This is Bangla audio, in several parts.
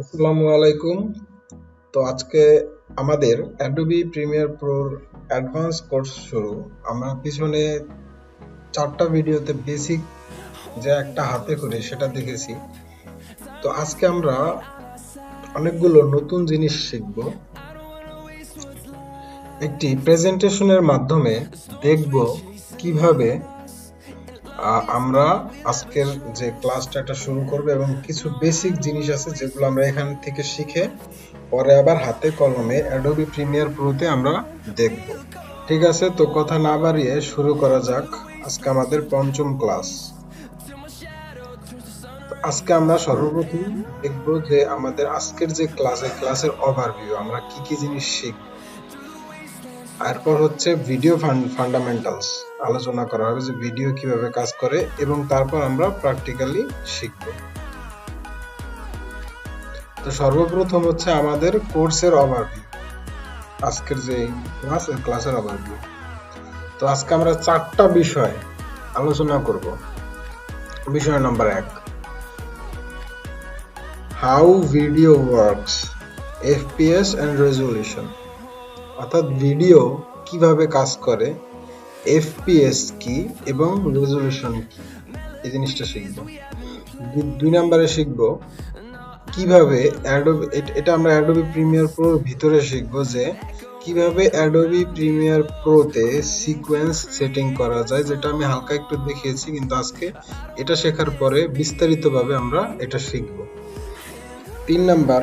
আসসালামু আলাইকুম। তো আজকে আমাদের অ্যাডোবি প্রিমিয়ার প্রোর অ্যাডভান্স কোর্স শুরু। আমরা পিছনে চারটা ভিডিওতে বেসিক যে একটা হাতে করে সেটা দেখেছি। তো আজকে আমরা অনেকগুলো নতুন জিনিস শিখব। একটি প্রেজেন্টেশনের মাধ্যমে দেখব কীভাবে আমরা আজকের যে ক্লাসটা এটা শুরু করব এবং কিছু বেসিক জিনিস আছে যেগুলো আমরা এখান থেকে শিখে পরে আবার হাতে কলমে অ্যাডোবি প্রিমিয়ার প্রোতে আমরা দেখব। ঠিক আছে, তো কথা না বাড়িয়ে শুরু করা যাক। আজকে আমাদের পঞ্চম ক্লাস। আজকে আমরা সর্বপ্রথম দেখব যে আমাদের আজকের যে ক্লাসের ক্লাসের ওভারভিউ আমরা কি কি জিনিস শিখব। তারপর হচ্ছে ভিডিও ফান্ডামেন্টালস আলোচনা করা হবে যে ভিডিও কীভাবে কাজ করে এবং তারপর আমরা প্র্যাকটিক্যালি শিখব। তো সর্বপ্রথম হচ্ছে আমাদের কোর্সের ওভারভিউ আজকের যে ক্লাস এই ক্লাসের ওভারভিউ তো আজকে আমরা চারটা বিষয় আলোচনা করব। বিষয় নাম্বার এক how video works FPS and resolution অর্থাৎ ভিডিও কীভাবে কাজ করে এফপিএস কি এবং রেজলিউশন কি? এই জিনিসটা শিখব। দুই নম্বরে শিখব কীভাবে অ্যাডোবি এটা আমরা অ্যাডোবি প্রিমিয়ার প্রোর ভিতরে শিখব যে কীভাবে অ্যাডোবি প্রিমিয়ার প্রোতে সিকোয়েন্স সেটিং করা যায়, যেটা আমি হালকা একটু দেখিয়েছি, কিন্তু আজকে এটা শেখার পরে বিস্তারিতভাবে আমরা এটা শিখব। তিন নাম্বার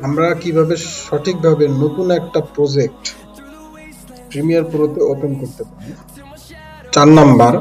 আমরা কীভাবে সঠিকভাবে নতুন একটা প্রজেক্ট প্রিমিয়ার প্রোতে ওপেন করতে পারি? চার নাম্বার,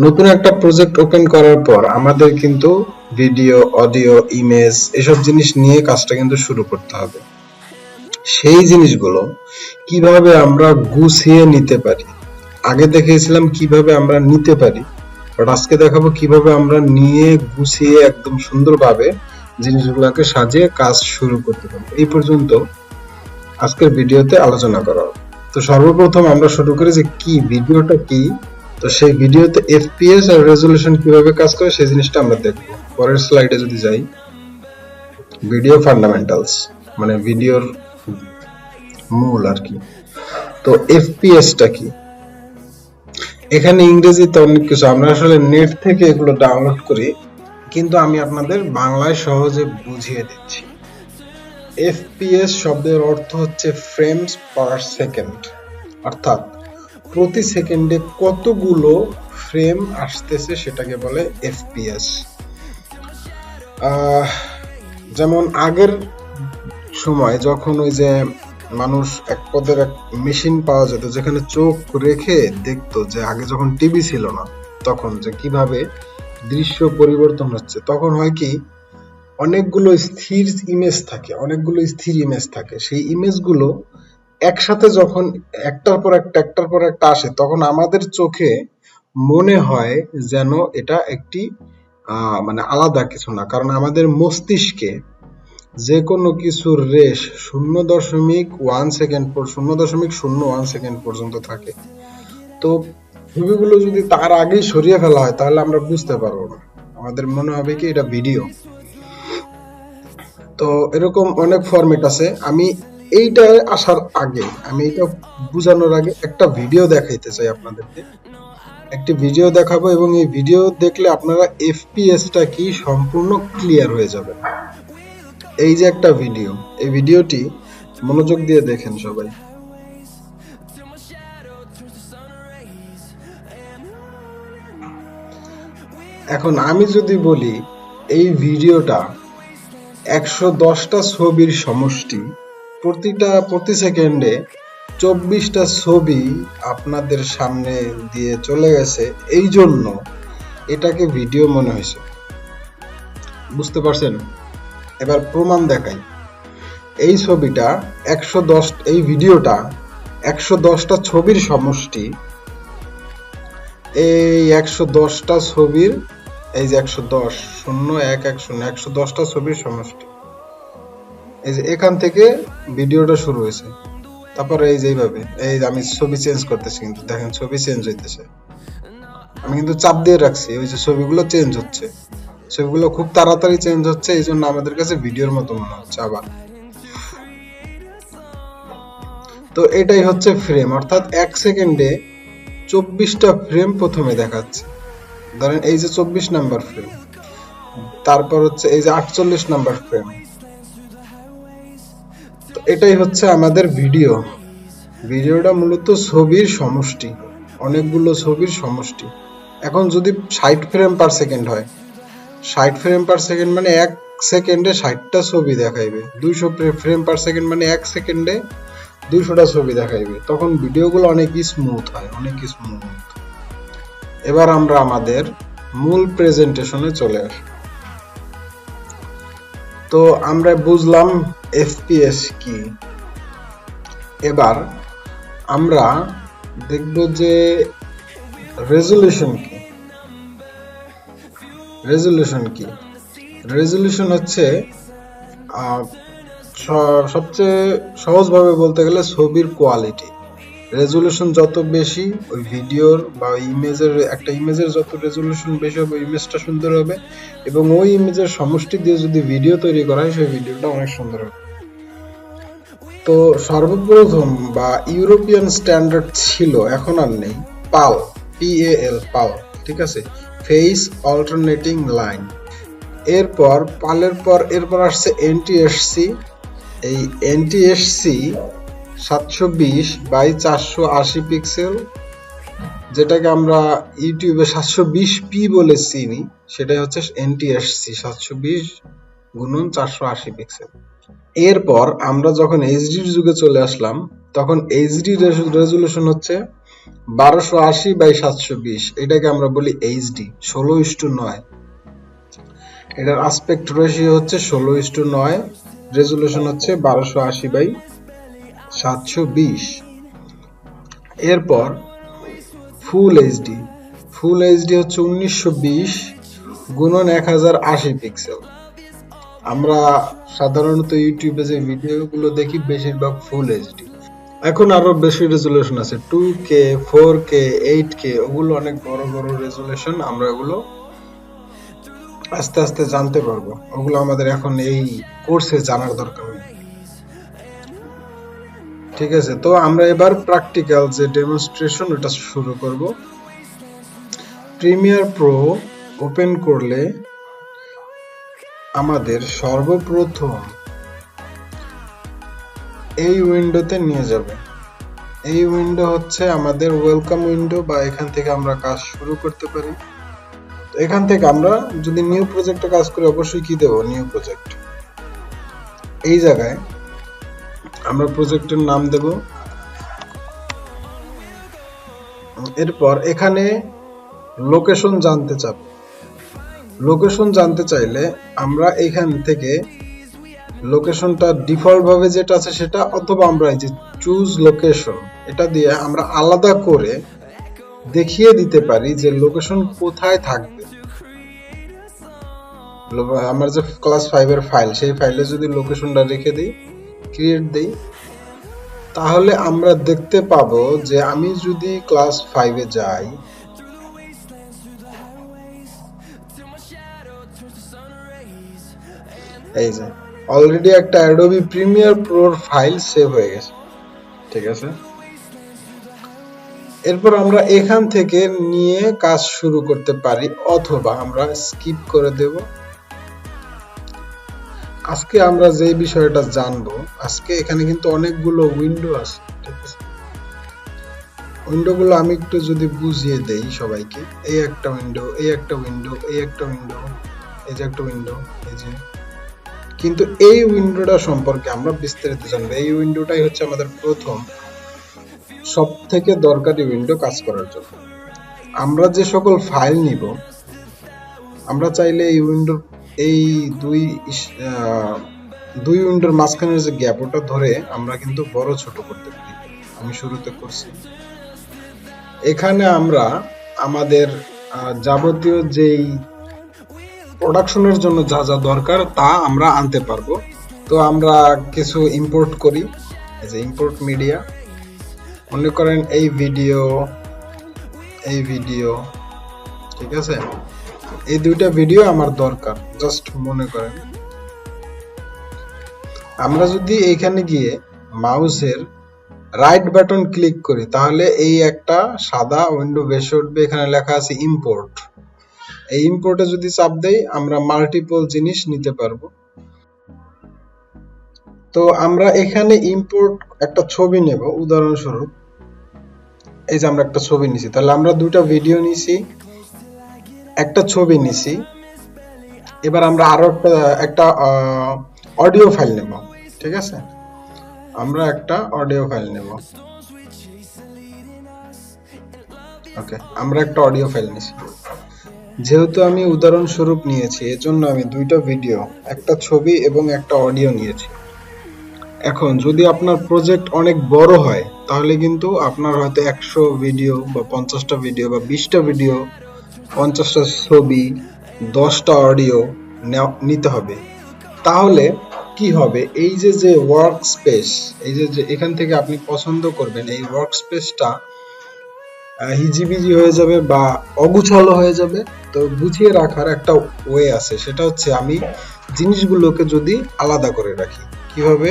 নতুন একটা প্রজেক্ট ওপেন করার পর আমাদের কিন্তু ভিডিও অডিও ইমেজ এসব জিনিস নিয়ে কাজটা কিন্তু শুরু করতে হবে। সেই জিনিসগুলো কীভাবে আমরা গুছিয়ে নিতে পারি? আগে দেখেছিলাম কীভাবে আমরা নিতে পারি বাট আজকে দেখাবো কীভাবে আমরা নিয়ে গুছিয়ে একদম সুন্দরভাবে জিনিসগুলোকে সাজিয়ে কাজ শুরু করতে পারব। এই পর্যন্ত আজকের ভিডিওতে আলোচনা করা তো সর্বপ্রথম আমরা শুরু করি যে কি ভিডিওটা কি? তো সেই ভিডিওতে এফপিএস আর রেজলিউশন কীভাবে কাজ করে সেই জিনিসটা আমরা দেখব। পরের স্লাইডে যদি যাই ভিডিও ফান্ডামেন্টালস মানে ভিডিওর মূল আর কি। তো এফপিএসটা কি? এখানে ইংরেজিতে অনেক কিছু, আমরা আসলে নেট থেকে এগুলো ডাউনলোড করি। কিন্তু আমি আপনাদের বাংলায় সহজে বুঝিয়ে দিচ্ছি। এফপিএস শব্দের অর্থ হচ্ছে ফ্রেমস পার সেকেন্ড অর্থাৎ প্রতি সেকেন্ডে কতগুলো ফ্রেম আসতেছে সেটাকে বলে এফপিএস যেমন আগের সময় যখন ওই যে মানুষ এক পদের এক মেশিন পাওয়া যেত, যেখানে চোখ রেখে দেখতো যে আগে যখন টিভি ছিল না, তখন যে কীভাবে দৃশ্য পরিবর্তন হচ্ছে। তখন হয় কি, অনেকগুলো স্থির ইমেজ থাকে, অনেকগুলো স্থির ইমেজ থাকে। সেই ইমেজগুলো একসাথে যখন একটার পর একটা, একটার পর একটা আসে, তখন আমাদের চোখে মনে হয় যেন এটা একটি মানে আলাদা কিছু না। কারণ আমাদের মস্তিষ্কে যে কোনো কিছুর রেশ শূন্য দশমিক ওয়ান সেকেন্ড শূন্য দশমিক শূন্য ওয়ান সেকেন্ড পর্যন্ত থাকে। তো ছবিগুলো যদি তার আগেই সরিয়ে ফেলা হয়, তাহলে আমরা বুঝতে পারব না। আমাদের মনে হবে কি এটা ভিডিও তো এরকম অনেক ফরম্যাট আছে। আমি এইটা আসার আগে, আমি এটা বোঝানোর আগে একটা ভিডিও দেখাইতে চাই আপনাদেরকে। একটি ভিডিও দেখাবো এবং এই ভিডিও দেখলে আপনারা এফপিএসটা কি সম্পূর্ণ ক্লিয়ার হয়ে যাবে। এই যে একটা ভিডিও এই ভিডিওটি মনোযোগ দিয়ে দেখেন সবাই। এখন আমি যদি বলি, এই ভিডিওটা একশো দশটা ছবির সমষ্টি। প্রতিটা প্রতি সেকেন্ডে চব্বিশটা ছবি আপনাদের সামনে দিয়ে চলে গেছে। এই জন্য এটাকে ভিডিও মনে হয়েছে। বুঝতে পারছেন? এবার প্রমাণ দেখাই। এই ছবিটা একশো দশ, এই ভিডিওটা একশো দশটা ছবির সমষ্টি। এই একশো দশটা ছবির এই যে একশো দশ, শূন্য এক এক শূন্য, একশো দশটা ছবির সমষ্টি। এই যে এখান থেকে ভিডিওটা শুরু হয়েছে। তারপরে এই যে এইভাবে, এই আমি ছবি চেঞ্জ করতেছি কিন্তু, দেখেন ছবি চেঞ্জ হইতেছে। আমি কিন্তু চাপ দিয়ে রাখছি, ওই যে ছবিগুলো চেঞ্জ হচ্ছে। ছবিগুলো খুব তাড়াতাড়ি চেঞ্জ হচ্ছে, এই জন্য আমাদের কাছে ভিডিওর মতো মনে হচ্ছে আবার। তো এটাই হচ্ছে ফ্রেম অর্থাৎ এক সেকেন্ডে চব্বিশটা ফ্রেম প্রথমে দেখাচ্ছে। ধরেন এই যে চব্বিশ নাম্বার ফ্রেম তারপর হচ্ছে এই যে আটচল্লিশ নাম্বার ফ্রেম তো এটাই হচ্ছে আমাদের ভিডিও ভিডিওটা মূলত ছবির সমষ্টি, অনেকগুলো ছবির সমষ্টি। এখন যদি ষাট ফ্রেম পার সেকেন্ড হয়, ষাট ফ্রেম পার সেকেন্ড মানে এক সেকেন্ডে ষাটটা ছবি দেখাইবে। দুইশো ফ্রেম পার সেকেন্ড মানে এক সেকেন্ডে দুইশোটা ছবি দেখাইবে। তখন ভিডিওগুলো অনেক স্মুথ হয়, অনেক স্মুথ এবার আমরা আমাদের মূল প্রেজেন্টেশনে চলে আসি। তো আমরা বুঝলাম এফপিএস কি। এবার আমরা দেখব যে রেজলিউশন কি। রেজলিউশন কি। রেজলিউশন হচ্ছে সবচেয়ে সহজভাবে বলতে গেলে ছবির কোয়ালিটি রেজলিউশন যত বেশি, ওই ভিডিওর বা ইমেজের, একটা ইমেজের যত রেজলিউশন বেশি হবে ইমেজটা সুন্দর হবে এবং ওই ইমেজের সমষ্টি দিয়ে যদি ভিডিও তৈরি করা হয়, সেই ভিডিওটা অনেক সুন্দর হবে। তো সর্বপ্রথম বা ইউরোপিয়ান স্ট্যান্ডার্ড ছিল, এখন আর নেই, পাল পিএএল পাল, ঠিক আছে? ফেস অল্টারনেটিং লাইন এরপর, পালের পর, এরপর আসছে এনটিএসসি এই এনটিএসসি সাতশো বিশ বাই চারশো আশি পিক্সেল, যেটাকে আমরা ইউটিউবে সাতশো বিশ পি বলে হচ্ছে গুণন চারশো আশি পিক্সেল। এরপর আমরা যখন এইচডির যুগে চলে আসলাম, তখন এইচডি রেজলিউশন হচ্ছে বারোশো আশি বাই সাতশো বিশ, এটাকে আমরা বলি এইচডি ষোলো ইস্টু নয়। এটার আসপেক্ট রেশিও হচ্ছে ষোলো ইস্টু নয় রেজলিউশন হচ্ছে বারোশো আশি বাই সাতশো বিশ। এরপর ফুল এইচডি ফুল এইচডি হচ্ছে উনিশশো বিশ গুণন এক হাজার আশি পিক্সেল আমরা সাধারণত ইউটিউবে যে ভিডিওগুলো দেখি, বেশিরভাগ ফুল এইচডি এখন আরও বেশি রেজলিউশন আছে। Two K four K eight K ওগুলো অনেক বড় বড় রেজলিউশন আমরা ওগুলো আস্তে আস্তে জানতে পারব। ওগুলো আমাদের এখন এই কোর্সে জানার দরকার নেই ঠিক আছে? তো আমরা এবার প্র্যাকটিক্যাল যে ডেমনস্ট্রেশন ওটা শুরু করব। প্রিমিয়ার প্রো ওপেন করলে আমাদের সর্বপ্রথম এই উইন্ডোতে নিয়ে যাবে। এই উইন্ডো হচ্ছে আমাদের ওয়েলকাম উইন্ডো বা এখান থেকে আমরা কাজ শুরু করতে পারি। এখান থেকে আমরা যদি নিউ প্রজেক্টে কাজ করি, অবশ্যই কি দেব? নিউ প্রজেক্ট এই জায়গায় আমরা প্রজেক্টের নাম দেব। এরপর এখানে লোকেশন জানতে চাব লোকেশন জানতে চাইলে আমরা এখান থেকে লোকেশনটা ডিফল্ট ভাবে যেটা আছে সেটা অথবা আমরা এই যে চুজ লোকেশন এটা দিয়ে আমরা আলাদা করে দেখিয়ে দিতে পারি যে লোকেশন কোথায় থাকবে। আমার যে ক্লাস ফাইভের ফাইল সেই ফাইলে যদি লোকেশনটা রেখে দিই ক্রিয়েট দিই, তাহলে আমরা দেখতে পাবো যে আমি যদি ক্লাস ফাইভে যাই, এই যে অলরেডি একটা অ্যাডোবি প্রিমিয়ার প্রোর ফাইল সেভ হয়ে গেছে, ঠিক আছে? এরপর আমরা এখান থেকে নিয়ে কাজ শুরু করতে পারি, অথবা আমরা স্কিপ করে দেব। আজকে আমরা যে বিষয়টা জানব, আজকে এখানে কিন্তু অনেকগুলো উইন্ডো আছে, ঠিক আছে? উইন্ডো গুলো আমি একটু যদি বুঝিয়ে দেই সবাইকে, এই একটা উইন্ডো এই একটা উইন্ডো এই একটা উইন্ডো এই যে একটা উইন্ডো এই যে। কিন্তু এই উইন্ডোটা সম্পর্কে আমরা বিস্তারিত জানব। এই উইন্ডোটাই হচ্ছে আমাদের প্রথম সব থেকে দরকারি উইন্ডো কাজ করার জন্য। আমরা যে সকল ফাইল নিব, আমরা চাইলে এই উইন্ডোর এই দুই দুই উইন্ডোর মাঝখানের যে গ্যাপ, ওটা ধরে আমরা কিন্তু বড় ছোট করতে পারি। আমি শুরুতে করছি। এখানে আমরা আমাদের যাবতীয় যেই প্রোডাকশনের জন্য যা যা দরকার, তা আমরা আনতে পারব। তো আমরা কিছু ইম্পোর্ট করি। যে ইম্পোর্ট মিডিয়া। মনে করেন এই ভিডিও এই ভিডিও, ঠিক আছে? এই দুইটা ভিডিও আমার দরকার জাস্ট মনে করেন। আমরা যদি এইখানে গিয়ে মাউসের রাইট বাটন ক্লিক করি, তাহলে এই একটা সাদা উইন্ডো ভেসে উঠবে, এখানে লেখা আছে ইম্পোর্ট এই ইম্পোর্টে যদি চাপ দেই, আমরা মাল্টিপল জিনিস নিতে পারব। তো আমরা এখানে ইম্পোর্ট একটা ছবি নেব, উদাহরণস্বরূপ। এই যে আমরা একটা ছবি নিছি, তাহলে আমরা দুটো ভিডিও নিছি। একটা ছবি নিছি। এবার আমরা আরও একটা একটা অডিও ফাইল নেব, ঠিক আছে? আমরা একটা অডিও ফাইল নেব। ওকে আমরা একটা অডিও ফাইল নিছি। যেহেতু আমি উদাহরণস্বরূপ নিয়েছি, এজন্য আমি দুইটা ভিডিও একটা ছবি এবং একটা অডিও নিয়েছি। এখন যদি আপনার প্রজেক্ট অনেক বড় হয়, তাহলে কিন্তু আপনার হয়তো একশো ভিডিও বা পঞ্চাশটা ভিডিও বা বিশটা ভিডিও পঞ্চাশটা ছবি, দশটা অডিও নিতে হবে। তাহলে কি হবে? এই যে যে ওয়ার্ক স্পেস এই যে যে এখান থেকে আপনি পছন্দ করবেন, এই ওয়ার্ক স্পেসটা হিজিবিজি হয়ে যাবে বা অগুছালো হয়ে যাবে। তো গুছিয়ে রাখার একটা ওয়ে আছে। সেটা হচ্ছে আমি জিনিসগুলোকে যদি আলাদা করে রাখি কীভাবে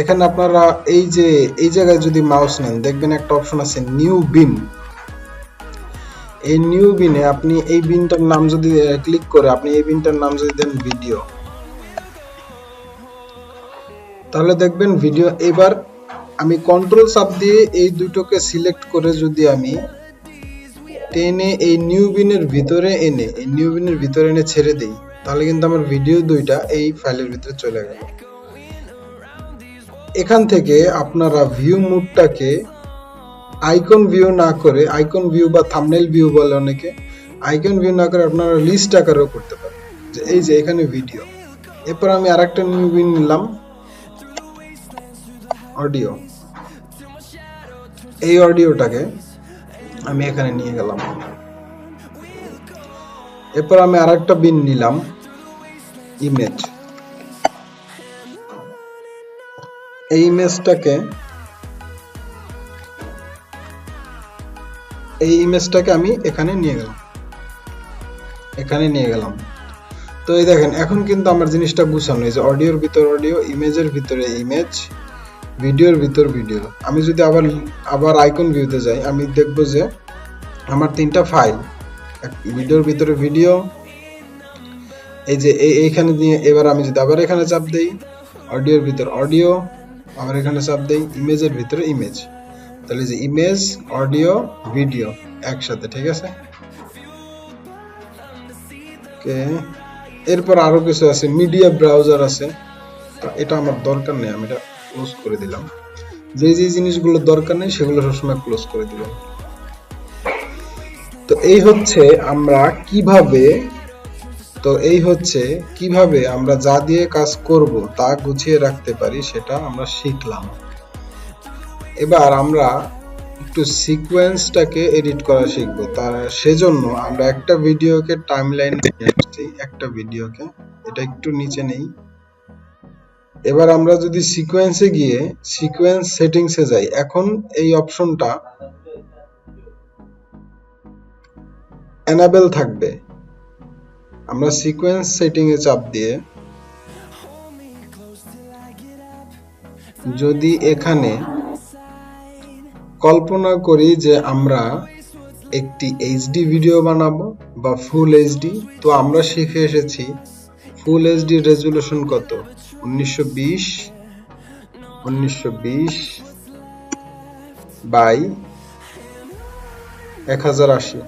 এখানে আপনারা এই যে, এই জায়গায় যদি মাউস নেন, দেখবেন একটা অপশন আছে নিউ বিন এই নিউ বিনে আপনি এই বিনটার নাম যদি ক্লিক করে আপনি এই বিনটার নাম যদি দেন ভিডিও তাহলে দেখবেন ভিডিও এবার আমি কন্ট্রোল চাপ দিয়ে এই দুটোকে সিলেক্ট করে যদি আমি টেনে এই নিউ বিনের ভিতরে এনে, এই নিউ বিনের ভিতরে এনে ছেড়ে দিই, তাহলে কিন্তু আমার ভিডিও দুইটা এই ফাইলের ভিতরে চলে গেল। এখান থেকে আপনারা ভিউ মুডটাকে আইকন ভিউ না করে আইকন ভিউ বা থামনেল ভিউ বলে অনেকে আইকন ভিউ না করে আপনারা লিস্ট আকারেও করতে পারেন। যে এই যে এখানে ভিডিও এরপর আমি আরেকটা ভিউ নিলাম। অডিও এই অডিওটাকে আমি এখানে নিয়ে গেলাম। এরপর আমি আরেকটা বিন নিলাম। ইমেজ এই ইমেজটাকে এই ইমেজটাকে আমি এখানে নিয়ে গেলাম। এখানে নিয়ে গেলাম। তো এই দেখেন, এখন কিন্তু আমার জিনিসটা গুছানো, এই যে অডিওর ভিতর অডিও, ইমেজের ভিতরে ইমেজ, ভিডিওর ভিতর ভিডিও। আমি যদি আবার আবার আইকন ভিউতে যাই, আমি দেখব যে আমার তিনটা ফাইল ভিডিওর ভিতরে ভিডিও এই যে এইখানে দিয়ে এবার আমি যদি আবার এখানে চাপ দেই, অডিওর ভিতর অডিও, আবার এখানে চাপ দেই, ইমেজের ভিতরে ইমেজ তাহলে যে ইমেজ অডিও ভিডিও একসাথে, ঠিক আছে? এরপর আরও কিছু আছে মিডিয়া ব্রাউজার আছে। এটা আমার দরকার নেই, আমি এটা ক্লোজ করে দিলাম। যে যে জিনিসগুলো দরকার নেই, সেগুলো সবসময় ক্লোজ করে দিলাম। তো এই হচ্ছে আমরা কীভাবে, তো এই হচ্ছে কীভাবে আমরা যা দিয়ে কাজ করব, তা গুছিয়ে রাখতে পারি, সেটা আমরা শিখলাম। এবার আমরা একটু সিকোয়েন্সটাকে এডিট করা শিখব। তার সেজন্য আমরা একটা ভিডিওকে টাইমলাইন আসছি, একটা ভিডিওকে। এটা একটু নিচে নেই। এবার আমরা যদি সিকোয়েন্সে গিয়ে সিকোয়েন্স সেটিংসে যাই, এখন এই অপশনটা এনাবেল থাকবে। আমরা সিকোয়েন্স সেটিং এ চাপ দিয়ে যদি এখানে কল্পনা করি যে আমরা একটি এইচডি ভিডিও বানাবো বা ফুল এইচডি তো আমরা শিখে এসেছি ফুল এইচডি রেজুলেশন কত? উনিশশো বিশ উনিশশো বিশ বাই এক হাজার আশি।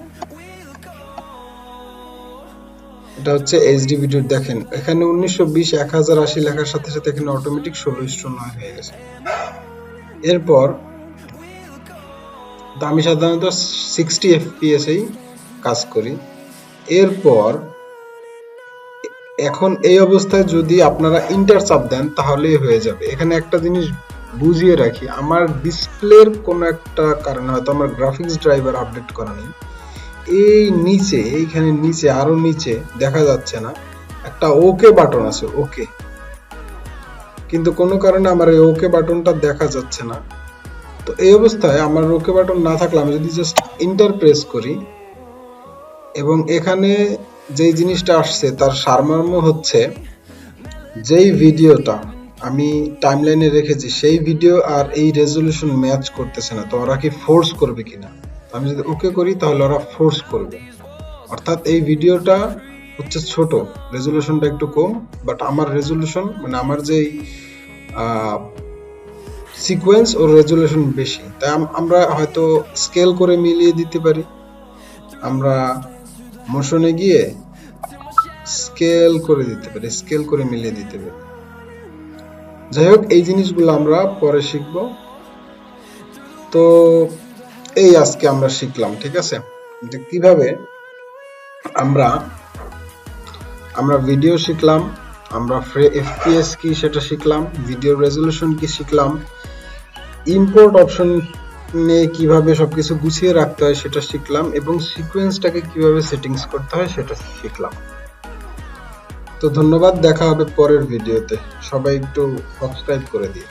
এটা হচ্ছে এইচডি ভিডিও দেখেন, এখানে উনিশশো বিশ, এক হাজার আশি লেখার সাথে সাথে এখানে অটোমেটিক ষোলো ইস্টু হয়ে গেছে। এরপর আমি সাধারণত সিক্সটি এফপিএস এই কাজ করি। এরপর, এখন এই অবস্থায় যদি আপনারা ইন্টার চাপ দেন, তাহলেই হয়ে যাবে। এখানে একটা জিনিস বুঝিয়ে রাখি, আমার ডিসপ্লের কোনো একটা কারণে হয়তো আমার গ্রাফিক্স ড্রাইভার আপডেট করা নেই। এই নিচে, এইখানে নিচে, আরও নিচে, দেখা যাচ্ছে না। একটা ওকে বাটন আছে ওকে কিন্তু কোনো কারণে আমার এই ওকে বাটনটা দেখা যাচ্ছে না। তো এই অবস্থায় আমার ওকে বাটন না থাকলে আমি যদি জাস্ট ইন্টার প্রেস করি, এবং এখানে যেই জিনিসটা আসছে, তার সারমর্ম হচ্ছে যেই ভিডিওটা আমি টাইমলাইনে রেখেছি, সেই ভিডিও আর এই রেজলিউশন ম্যাচ করতেছে না, তো ওরা কি ফোর্স করবে কিনা? আমি যদি ওকে করি, তাহলে ওরা ফোর্স করবে। অর্থাৎ এই ভিডিওটা হচ্ছে ছোট রেজলিউশনটা একটু কম বাট আমার রেজলিউশন মানে আমার যেই সিকোয়েন্স ও রেজলিউশন বেশি। তাই আমরা হয়তো স্কেল করে মিলিয়ে দিতে পারি। আমরা মোশনে গিয়ে স্কেল করে দিতে পারি স্কেল করে মিলিয়ে দিতে পারি। যাই হোক, এই জিনিসগুলো আমরা পরে শিখব। তো এই আজকে আমরা শিখলাম, ঠিক আছে? যে কীভাবে আমরা আমরা ভিডিও শিখলাম, আমরা ফ্রে এফপিএস কি সেটা শিখলাম ভিডিও রেজলিউশন কি শিখলাম ইম্পোর্ট অপশন নিয়ে কীভাবে সবকিছু গুছিয়ে রাখতে হয় সেটা শিখলাম এবং সিকোয়েন্সটাকে কীভাবে সেটিংস করতে হয় সেটা শিখলাম। তো ধন্যবাদ, দেখা হবে পরের ভিডিওতে সবাই একটু সাবস্ক্রাইব করে দিও।